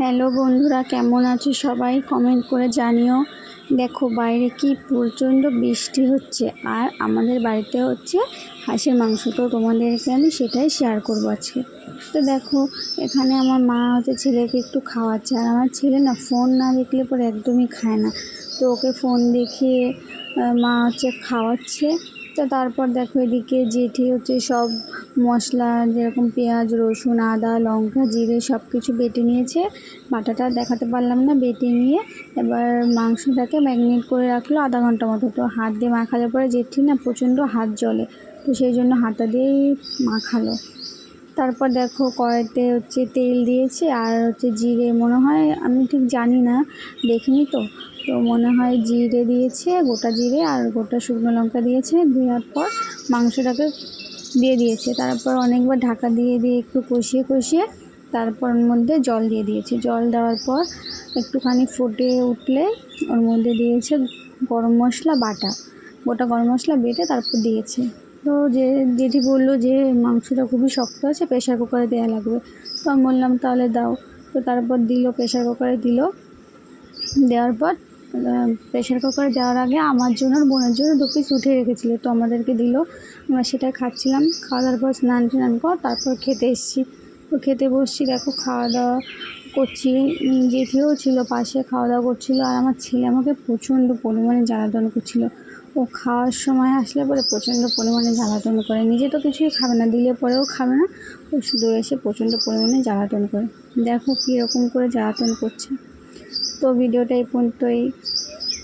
Hello বন্ধুরা, কেমন আছো সবাই? কমেন্ট করে জানিও। দেখো, বাইরে কি প্রচণ্ড বৃষ্টি হচ্ছে। আর আমাদের বাড়িতে হচ্ছে হাঁসের মাংস। তো তোমাদেরকে আমি সেটাই শেয়ার করব আজকে। তো দেখো, এখানে আমার মা হচ্ছে ছেলেকে একটু খাওয়াচ্ছে। আর আমার ছেলে না ফোন না দেখলে পরে একদমই খায় না। তো ওকে ফোন দেখিয়ে মা হচ্ছে খাওয়াচ্ছে। তো তারপর দেখো এদিকে জেঠি হচ্ছে সব মশলা, যেরকম পেঁয়াজ, রসুন, আদা, লঙ্কা, জিরে সব কিছু বেটে নিয়েছে। বাটাটা দেখাতে পারলাম না, বেটে নিয়ে এবার মাংসটাকে ম্যাগনেট করে রাখল আধা ঘণ্টা মতো। তো হাত দিয়ে মাখালে পরে জেঠি না প্রচণ্ড হাত জলে তো সেই জন্য হাতা দিয়েই মাখালো। তারপর দেখো কড়াইতে হচ্ছে তেল দিয়েছে আর হচ্ছে জিরে, মনে হয় আমি ঠিক জানি না, দেখিনি তো। তো মনে হয় জিরে দিয়েছে, গোটা জিরে আর গোটা শুকনো লঙ্কা দিয়েছে, দেওয়ার পর মাংসটাকে দিয়ে দিয়েছে। তারপর অনেকবার ঢাকা দিয়ে দিয়ে একটু কষিয়ে কষিয়ে তারপর ওর মধ্যে জল দিয়ে দিয়েছে। জল দেওয়ার পর একটুখানি ফুটে উঠলে ওর মধ্যে দিয়েছে গরম মশলা বাটা। গোটা গরম মশলা বেটে তারপর দিয়েছে। তো যে জেঠি বলল যে মাংসটা খুবই শক্ত আছে প্রেশার কুকারে দেওয়া লাগবে। তো আমি বললাম, তাহলে দাও। তো তারপর দিল প্রেশার কুকারে দিল। দেওয়ার পর প্রেশার কুকারে দেওয়ার আগে আমার জন্য আর বোনের জন্য দু পিস উঠে রেখেছিলো। তো আমাদেরকে দিল। আমরা সেটা খাচ্ছিলাম। খাওয়ার পর স্নান টান কর, তারপর খেতে এসেছি। খেতে বসছি, দেখো খাওয়া দাওয়া করছি। জেঠিও ছিল, পাশে খাওয়া দাওয়া করছিল আর আমার ছেলে আমাকে প্রচণ্ড পরিমাণে জ্বালাতন করছিল। ও খাওয়ার সময় আসলে পরে প্রচণ্ড পরিমাণে জ্বালাতন করে। নিজে তো কিছুই খাবে না, দিলে পরেও খাবে না। ও শুধু এসে প্রচণ্ড পরিমাণে জ্বালাতন করে। দেখো কীরকম করে জ্বালাতন করছে। তো ভিডিওটা এই পর্যন্তই।